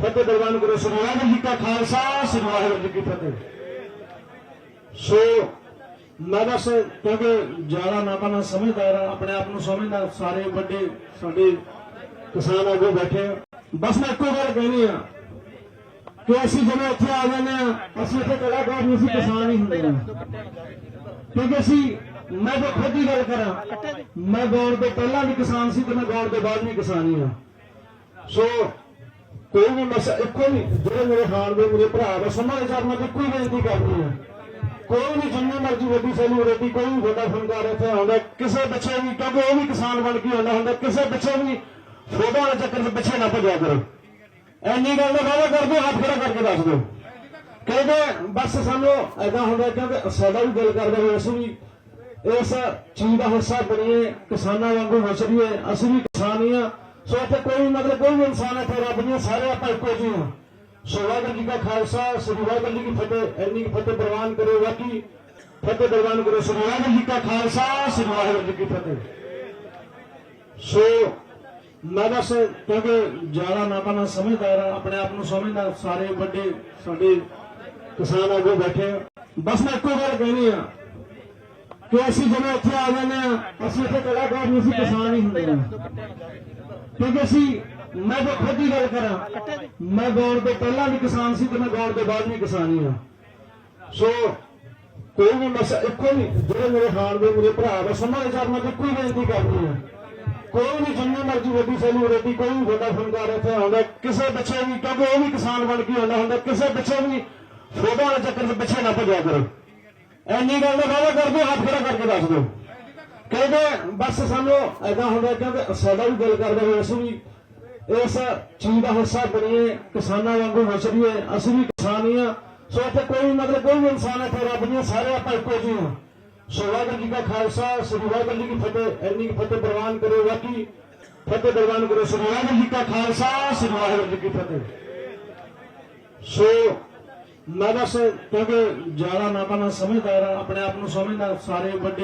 ਫਤਿਹ ਪ੍ਰਵਾਨ ਕਰੋ। ਸ੍ਰੀ ਵਾਹਿਗੁਰੂ ਜੀ ਕਾ ਖਾਲਸਾ, ਸ੍ਰੀ ਵਾਹਿਗੁਰੂ ਜੀ ਕੀ ਫਤਿਹ। ਸੋ, ਮੈਂ ਬਸ ਕਿਉਂਕਿ ਜ਼ਿਆਦਾ ਨਾ ਬਣਾ ਸਮਝਦਾਰ ਆਪਣੇ ਆਪ ਨੂੰ ਸਮਝਦਾ ਸਾਰੇ ਵੱਡੇ ਸਾਡੇ ਕਿਸਾਨ ਆਗੂ ਬੈਠੇ ਆ। ਬਸ ਮੈਂ ਇੱਕੋ ਗੱਲ ਕਹਿਣੀ ਆ ਕਿ ਅਸੀਂ ਜਦੋਂ ਇੱਥੇ ਆ ਜਾਂਦੇ ਆ, ਅਸੀਂ ਇੱਥੇ ਕਲਾਕਾਰ ਨਹੀਂ ਸੀ, ਕਿਸਾਨ ਹੀ ਹੁੰਦੇ ਆ ਕਿਉਂਕਿ ਅਸੀਂ, ਮੈਂ ਤਾਂ ਖੁਦ ਹੀ ਗੱਲ ਕਰਾਂ, ਮੈਂ ਗਾਉਣ ਤੋਂ ਪਹਿਲਾਂ ਵੀ ਕਿਸਾਨ ਸੀ ਤੇ ਮੈਂ ਗਾਉਣ ਦੇ ਬਾਅਦ ਵੀ ਕਿਸਾਨ ਹੀ ਆ। ਸੋ ਕੋਈ ਵੀ ਮਸਾ ਇੱਕੋ ਹੀ ਜਿਹੜੇ ਮੇਰੇ ਖਾਨ ਦੇ ਮੇਰੇ ਭਰਾ ਵਾ ਸਮਾਂ ਦੇ ਮੈਂ ਤਾਂ ਬੇਨਤੀ ਕਰਨੀ ਹੈ। ਕੋਈ ਵੀ ਜਿੰਨੀ ਮਰਜ਼ੀ ਵੱਡੀ ਸੈਲੀਬ੍ਰਿਟੀ ਕੋਈ ਵੀ ਵੱਡਾ ਫਨਕਾਰ ਇੱਥੇ ਆਉਂਦਾ, ਕਿਸੇ ਪਿੱਛੇ ਵੀ, ਕਿਉਂਕਿ ਉਹ ਵੀ ਕਿਸਾਨ ਬਣ ਕੇ ਆਉਂਦਾ ਹੁੰਦਾ, ਕਿਸੇ ਪਿੱਛੇ ਵੀ ਫੋਟੋ ਵਾਲੇ ਚੱਕਰ 'ਚ ਪਿੱਛੇ ਨਾ ਭੱਜਿਆ ਕਰੋ। ਐਨੀ ਗੱਲ ਦਾ ਵਾਅਦਾ ਕਰ ਦਿਓ ਹੱਥ ਖੜਾ ਕਰਕੇ ਦੱਸ ਦਿਓ। ਕਹਿੰਦੇ ਬਸ ਸਾਨੂੰ ਐਦਾਂ ਹੁੰਦਾ, ਕਿਉਂਕਿ ਸਾਡਾ ਵੀ ਦਿਲ ਕਰਦਾ ਵੀ ਅਸੀਂ ਵੀ ਇਸ ਚੀਜ਼ ਦਾ ਹਿੱਸਾ ਬਣੀਏ, ਕਿਸਾਨਾਂ ਵਾਂਗੂ ਵਿਚਰੀਏ ਅਸੀਂ ਵੀ ਕਿਸਾਨ ਹੀ ਆ ਸੋ ਇੱਥੇ ਕੋਈ ਮਤਲਬ ਕੋਈ ਵੀ ਇਨਸਾਨ ਇੱਥੇ ਰੱਬ ਨਹੀਂ, ਸਾਰੇ ਆਪਾਂ ਇੱਕੋ ਜਿਹੇ ਹਾਂ। ਸੋ ਵਾਹਿਗੁਰੂ ਜੀ ਕਾ ਖਾਲਸਾ, ਸ੍ਰੀ ਵਾਹਿਗੁਰੂ ਜੀ ਕੀ ਫਤਿਹ। ਇੰਨੀ ਫਤਿਹ ਪ੍ਰਵਾਨ ਕਰੋ ਬਾਕੀ ਫਤਿਹ ਪ੍ਰਵਾਨ ਕਰੋ ਸ੍ਰੀ ਵਾਹਿਗੁਰੂ ਜੀ ਕਾ ਖਾਲਸਾ, ਸ੍ਰੀ ਵਾਹਿਗੁਰੂ ਜੀ ਕੀ ਫਤਿਹ। ਸੋ ਮੈਂ ਬਸ ਕਿਉਂਕਿ ਜ਼ਿਆਦਾ ਨਾ ਬਣਾ ਸਮਝਦਾਰ ਆਪਣੇ ਆਪ ਨੂੰ ਸਮਝਦਾ ਸਾਰੇ ਵੱਡੇ ਸਾਡੇ ਕਿਸਾਨ ਆਗੂ ਬੈਠੇ ਆ। ਬਸ ਮੈਂ ਇੱਕੋ ਗੱਲ ਕਹਿਣੀ ਆ ਕਿ ਅਸੀਂ ਜਦੋਂ ਇੱਥੇ ਆ ਜਾਂਦੇ ਆ, ਅਸੀਂ ਇੱਥੇ ਕਲਾਕਾਰ ਨਹੀਂ ਸੀ, ਕਿਸਾਨ ਹੀ ਹੁੰਦੇ। ਆ ਕਿਉਂਕਿ ਅਸੀਂ ਮੈਂ ਤਾਂ ਖੁਦ ਹੀ ਗੱਲ ਕਰਾਂ, ਮੈਂ ਗਾਉਣ ਤੋਂ ਪਹਿਲਾਂ ਵੀ ਕਿਸਾਨ ਸੀ ਤੇ ਮੈਂ ਗਾਉਣ ਤੋਂ ਬਾਅਦ ਵੀ ਕਿਸਾਨ ਹੀ। ਆ ਸੋ ਕੋਈ ਵੀ ਮਸਾ ਇੱਕੋ ਹੀ, ਜਿਹੜੇ ਮੇਰੇ ਹਾਲ ਦੇ ਮੇਰੇ ਭਰਾ ਵਾ ਸਮਾਂ ਦੇ ਮੈਂ ਤਾਂ ਇੱਕੋ ਹੀ ਬੇਨਤੀ ਕਰਦੀ ਹਾਂ। ਕੋਈ ਵੀ ਜਿੰਨੀ ਮਰਜ਼ੀ ਵੱਡੀ ਸੈਲੀਬ੍ਰਿਟੀ ਕੋਈ ਵੀ ਵੱਡਾ ਫਨਕਾਰ ਇੱਥੇ ਆਉਂਦਾ, ਕਿਸੇ ਪਿੱਛੇ ਵੀ, ਕਿਉਂਕਿ ਉਹ ਵੀ ਕਿਸਾਨ ਬਣ ਕੇ ਆਉਂਦਾ ਹੁੰਦਾ, ਕਿਸੇ ਪਿੱਛੇ ਵੀ ਫੋਟੋ ਵਾਲੇ ਚੱਕਰ 'ਚ ਪਿੱਛੇ ਨਾ ਭੱਜਿਆ ਕਰੋ। ਐਨੀ ਗੱਲ ਦਾ ਵਾਅਦਾ ਕਰ ਦਿਓ ਹੱਥ ਖੜਾ ਕਰਕੇ ਦੱਸ ਦਿਓ। ਕਹਿੰਦੇ ਬਸ ਸਾਨੂੰ ਐਦਾਂ ਹੁੰਦਾ ਕਿਉਂਕਿ ਸਾਡਾ ਵੀ ਦਿਲ ਕਰਦਾ ਵੀ ਅਸੀਂ ਵੀ ਇਸ ਚੀਜ਼ ਦਾ ਹਿੱਸਾ ਬਣੀਏ ਕਿਸਾਨਾਂ ਵਾਂਗੂ ਵਿਚਰੀਏ ਅਸੀਂ ਵੀ ਕਿਸਾਨ ਹੀ ਆ। ਸੋ ਇੱਥੇ ਕੋਈ ਮਤਲਬ ਕੋਈ ਵੀ ਇਨਸਾਨ ਇੱਥੇ ਰੱਬ ਨਹੀਂ ਸਾਰੇ ਆਪਾਂ ਇੱਕੋ ਜਿਹੇ ਹਾਂ। ਸੋ ਵਾਹਿਗੁਰੂ ਜੀ ਕਾ ਖਾਲਸਾ ਸ੍ਰੀ ਵਾਹਿਗੁਰੂ ਜੀ ਕੀ ਫਤਿਹ। ਇੰਨੀ ਕੁ ਫਤਿਹ ਪ੍ਰਵਾਨ ਕਰੋ ਬਾਕੀ। ਫਤਿਹ ਪ੍ਰਵਾਨ ਕਰੋ ਸ੍ਰੀ ਵਾਹਿਗੁਰੂ ਜੀ ਕਾ ਖਾਲਸਾ ਸ੍ਰੀ ਵਾਹਿਗੁਰੂ ਜੀ ਕੀ ਫਤਿਹ। ਸੋ ਮੈਂ ਬਸ ਕਿਉਂਕਿ ਜ਼ਿਆਦਾ ਨਾ ਬਣਾ ਸਮਝਦਾਰ ਆ, ਆਪਣੇ ਆਪ ਨੂੰ ਸਮਝਦਾ ਸਾਰੇ ਵੱਡੇ